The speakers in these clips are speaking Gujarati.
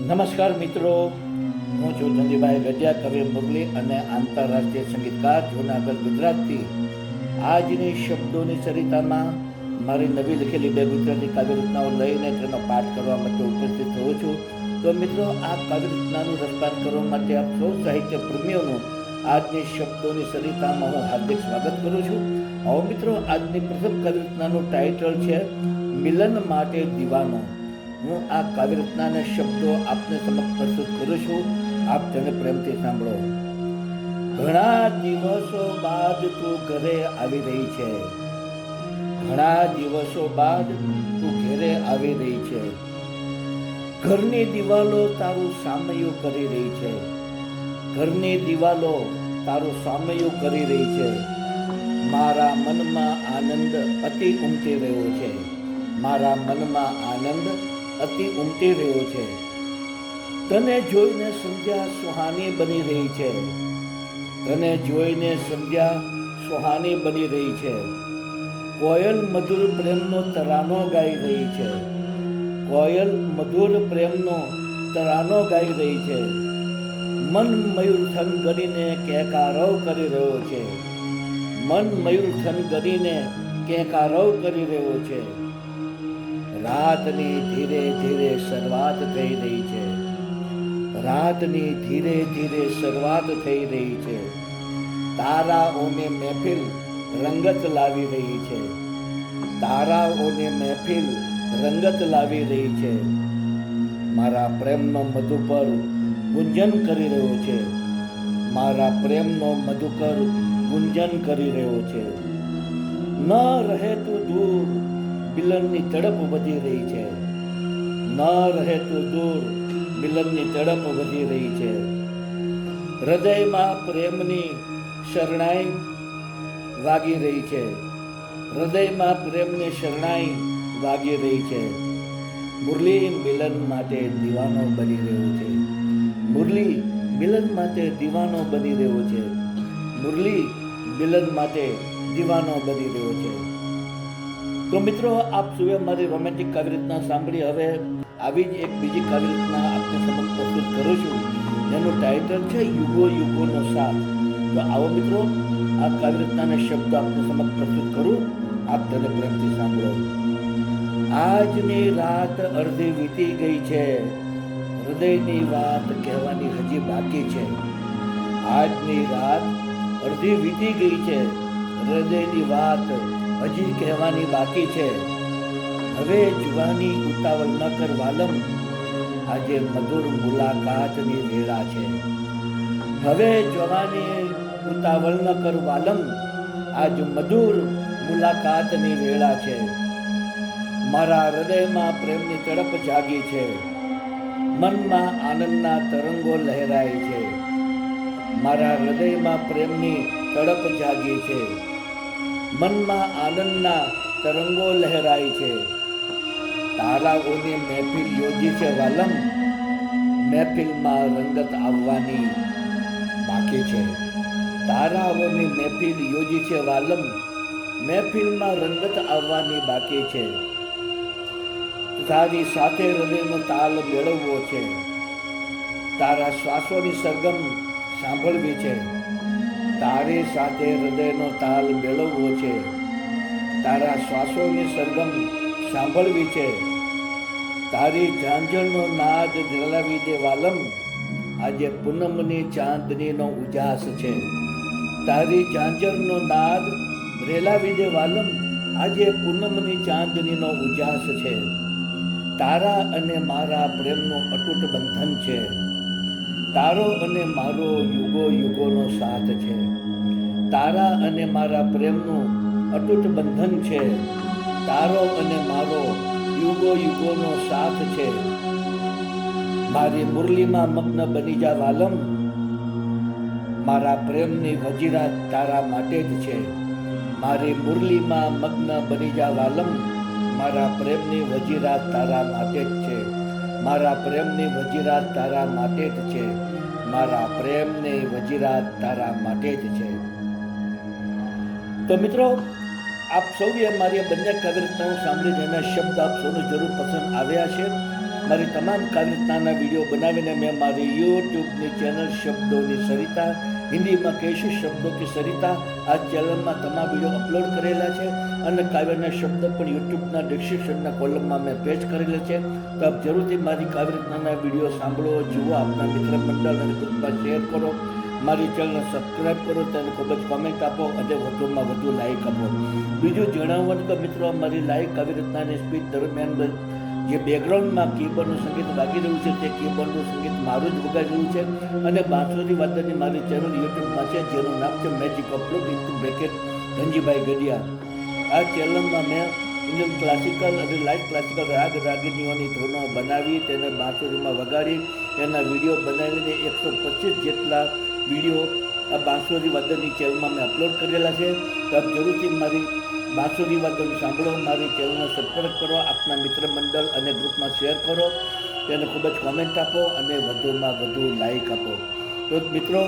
નમસ્કાર મિત્રો. હું છું ચંદીભાઈ ગઢિયા, કવિ મુરલી અને આંતરરાષ્ટ્રીય સંગીતકાર, જૂનાગઢ, ગુજરાતથી. આજની શબ્દોની સરિતામાં મારી નવી લખેલી બે ગુજરાતી કાવ્ય રચનાઓ લઈને તેનો પાઠ કરવા માટે ઉપસ્થિત થયો છું. તો મિત્રો, આ કાવ્ય રચનાનું રસપાન કરવા માટે આપ સૌ સાહિત્ય પ્રેમીઓનું આજની શબ્દોની સરિતામાં હું હાર્દિક સ્વાગત કરું છું. હવે મિત્રો, આજની પ્રથમ કાવ્ય રચનાનું ટાઇટલ છે, મિલન માટે દીવાનો. હું આ કાવ્યરચનાના શબ્દો આપને સમક્ષ પ્રસ્તુત કરું છું. આપ તેને પ્રેમથી સાંભળો. ઘણા દિવસો બાદ તું ઘરે આવી રહી છે. ઘણા દિવસો બાદ તું ઘરે આવી રહી છે. ઘરની દિવાલો તારું સામયું કરી રહી છે. ઘરની દિવાલો તારું સામયું કરી રહી છે. મારા મનમાં આનંદ અતિ ઉમટી રહ્યો છે. મારા મનમાં આનંદ અતિ ઉમટી રહ્યો છે. તને જોઈને સંધ્યા સુહાની બની રહી છે. તને જોઈને સંધ્યા સુહાની બની રહી છે. કોયલ મધુર પ્રેમનો તરાનો ગાઈ રહી છે. કોયલ મધુર પ્રેમનો તરાનો ગાઈ રહી છે. મન મયુર થન કરીને કરી રહ્યો છે. મન મયુર થન કરીને કરી રહ્યો છે. રાતની ધીરે ધીરે શરૂઆત થઈ રહી છે. રાતની ધીરે ધીરે શરૂઆત થઈ રહી છે. તારાઓને મહેફિલ રંગત લાવી રહી છે. તારાઓને મહેફિલ રંગત લાવી રહી છે. મારા પ્રેમનો મધુકર ગુંજન કરી રહ્યો છે. મારા પ્રેમનો મધુકર ગુંજન કરી રહ્યો છે. ન રહે તું દૂર મિલનની તડપ વધી રહી છે. ન રહે તો દૂર મિલનની તડપ વધી રહી છે. હૃદયમાં પ્રેમની શરણાઈ વાગી રહી છે. હૃદયમાં પ્રેમની શરણાઈ વાગી રહી છે. મુરલી મિલન માટે દીવાનો બની રહ્યો છે. મુરલી મિલન માટે દીવાનો બની રહ્યો છે. મુરલી મિલન માટે દીવાનો બની રહ્યો છે. તો મિત્રો, આપ સુવે મારી રોમેન્ટિક કાવ્યરચના સાંભળી. હવે આવી જ એક બીજી કાવ્યરચના આપને સમક્ષ પ્રસ્તુત કરું છું. જેનું ટાઇટલ છે યુગો યુગોનો સાથ તો આવો મિત્રો, આ કાવ્યરચનાના શબ્દ આપને સમક્ષ પ્રસ્તુત કરું. આપ તેને પ્રેમથી સાંભળો. આજની રાત અડધી વીતી ગઈ છે. હૃદયની વાત કહેવાની હજી બાકી છે. આજની રાત અડધી વીતી ગઈ છે. હૃદયની વાત હજી કહેવાની બાકી છે. હવે જુવાની ઉતાવળ ન કર વાલમ. આજે મધુર મુલાકાતની વેળા છે. હવે જવાની ઉતાવળ ન કર વાલમ. આજ મધુર મુલાકાતની વેળા છે. મારા હૃદયમાં પ્રેમની તડપ જાગી છે. મનમાં આનંદના તરંગો લહેરાય છે. મારા હૃદયમાં પ્રેમની તડપ જાગી છે. મનમાં આનંદના તરંગો લહેરાય છે. તારાઓની મહેફિલ યોજી છે વાલમ. મહેફિલમાં રંગત આવવાની બાકી છે. તારાઓની મહેફિલ યોજી છે વાલમ. મહેફિલમાં રંગત આવવાની બાકી છે. તારી સાથે હૃદયનો તાલ મેળવવો છે. તારા શ્વાસોની સરગમ સાંભળવી છે. તારી સાથે હૃદયનો તાલ મેળવવો છે. તારા શ્વાસોની સરગમ સાંભળવી છે. તારી ઝાંઝણનો નાદ જલાવી દે વાલમ. આજે પૂનમની ચાંદનીનો ઉજાસ છે. તારી ઝાંઝરનો નાદ રેલાવી દે વાલમ. આજે પૂનમની ચાંદનીનો ઉજાસ છે. તારા અને મારા પ્રેમનું અતૂટ બંધન છે. તારો અને મારો યુગો યુગોનો સાથ છે. તારા અને મારા પ્રેમનું અતૂટ બંધન છે. તારો અને મારો યુગો યુગોનો સાથ છે. મારી મુરલીમાં મગ્ન બની જા વાલમ. મારા પ્રેમની વજીરાત તારા માટે જ છે. મારી મુરલીમાં મગ્ન બની જા વાલમ. મારા પ્રેમની વજીરાત તારા માટે જ છે. મારા પ્રેમની વજીરાત તારા માટે જ છે. મારા પ્રેમની વજીરાત તારા માટે જ છે. તો મિત્રો, આપ સૌએ મારી બંને કાવ્યરચનાઓ સાંભળી જેના શબ્દ આપ જરૂર પસંદ આવ્યા છે. મારી તમામ કાવ્યરચનાના વીડિયો બનાવીને મેં મારી યુટ્યુબની ચેનલ શબ્દોની સરિતા હિન્દીમાં કહીશું, શબ્દો કે સરિતા, આ ચેનલમાં તમામ વીડિયો અપલોડ કરેલા છે અને કાવ્યના શબ્દ પણ યુટ્યુબના ડિસ્ક્રિપ્શનના કોલમમાં મેં પેજ કરેલા છે. તો આપ જરૂરથી મારી કાવ્યરચનાના વીડિયો સાંભળો, જુઓ, આપના મિત્ર મંડળ અને ગ્રુપમાં શેર કરો. મારી ચેનલને સબસ્ક્રાઈબ કરો, તેને ખૂબ જ કોમેન્ટ આપો અને વધુમાં વધુ લાઈક આપો. બીજું જણાવવાનું કે મિત્રો મારી લાઈક રત્નાની સ્પીચ દરમિયાન જે બેકગ્રાઉન્ડમાં કીબોર્ડનું સંગીત વાગી રહ્યું છે, તે કીબોર્ડનું સંગીત મારું જ વગાડી રહ્યું છે. અને બાંસુરી વાદનની મારી ચેનલ યુટ્યુબમાં છે, જેનું નામ છે magic upload into bracket Dhanjibhai Gadhiya. આ ચેનલમાં મેં ઇન્ડિયન ક્લાસિકલ અને લાઇટ ક્લાસિકલ રાગ રાગીનીઓની ધૂનો બનાવી, તેને બાંસુરીમાં વગાડી તેના વીડિયો બનાવીને એકસો પચીસ જેટલા વીડિયો આ બાંસુરી વાદનની ચેનલમાં મેં અપલોડ કરેલા છે. તો આપ જરૂરથી મારી બાંસુરી વાદન સાંભળો, મારી ચેનલનો સબસ્ક્રાઈબ કરો, આપના મિત્ર મંડળ અને ગ્રુપમાં શેર કરો, તેને ખૂબ જ કોમેન્ટ આપો અને વધુમાં વધુ લાઈક આપો. તો મિત્રો,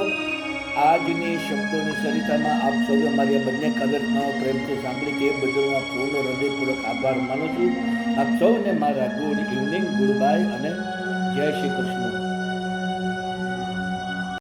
આજની શબ્દોની સરિતામાં આપ સૌએ મારી આ બંને કાવ્યરચનાઓ પ્રેમથી સાંભળી તે બદલ હું પૂર્ણ હૃદયપૂર્વક આભાર માનું છું. આપ સૌને મારા ગુડ ઇવનિંગ ગુડ બાય અને જય શ્રી કૃષ્ણ.